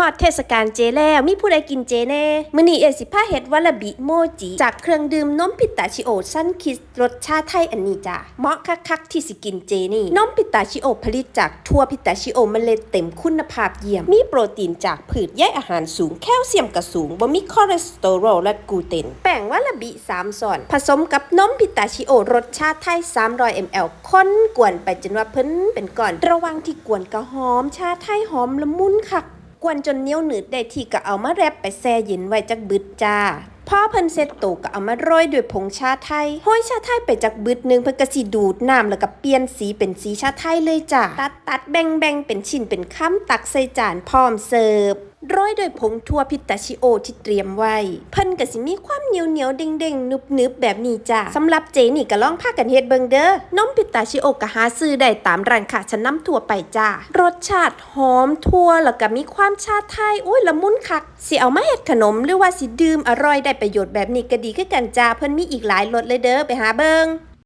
ฮอดเทศกาลเจแล้วมีผู้ใดกินเจแน่มื้อนี้เอสิพาเฮ็ดวาลาบิโมจิจากเครื่องดื่มนมพิตาชิโอสั้นคิสรสชาติไทยอันนี้จ้ะเหมาะคักๆที่สิกินเจนี่นมพิตาชิโอผลิตจากทั่วพิตาชิโอเมล็ดเต็มคุณภาพเยี่ยม มีโปรตีนจากพืชใยอาหารสูงแคลเซียมกระสูงบ่มีคอเลสเตอรอลและกลูเตน แป้งวาลาบิ3ส่วน ผสมกับนมพิตาชิโอรสชาติไทย 300 ml ค้นกวนไปจนว่าเพิ่นเป็นก้อนระวังที่กวนก็หอมชาไทยหอมละมุนคัก วนจนเนียวหนืดได้ที่ก็เอามาแรปไปแช่เย็นไว้จักบึดจ้าพ่อเพิ่นเสร็จโตก็เอามาโรยด้วยผงชาไทยห้อยชาไทยไปจากบึดหนึงเพิ่นก็สิดูดน้ำแล้วก็เปลี่ยนสีเป็นสีชาไทยเลยจ้าตัดตัดแบ่งแบ่งเป็นชิ้นเป็นคำตักใส่จานพร้อมเสิร์ฟ โรยด้วยผงทั่วพิตาชิโอที่เตรียมไว้ เพิ่นก็สิมีความเหนียวเหนียวเด้งเด้งนุบนึบๆแบบนี้จ้าสำหรับเจนี่ก็ลองพากันเฮ็ดเบิงเด้อนมพิตาชิโอก็หาซื้อได้ตามร้านค้าชั้นนำทั่วไปจ้ารสชาติหอมทั่วแล้วก็มีความชาไทยโอ้ยละมุนคักสิเอามาเฮ็ดขนมหรือว่าสิดื่มอร่อยได้ประโยชน์แบบนี้ก็ดีคือกันจ้าเพิ่นมีอีกหลายรสเลยเด้อไปหาเบิง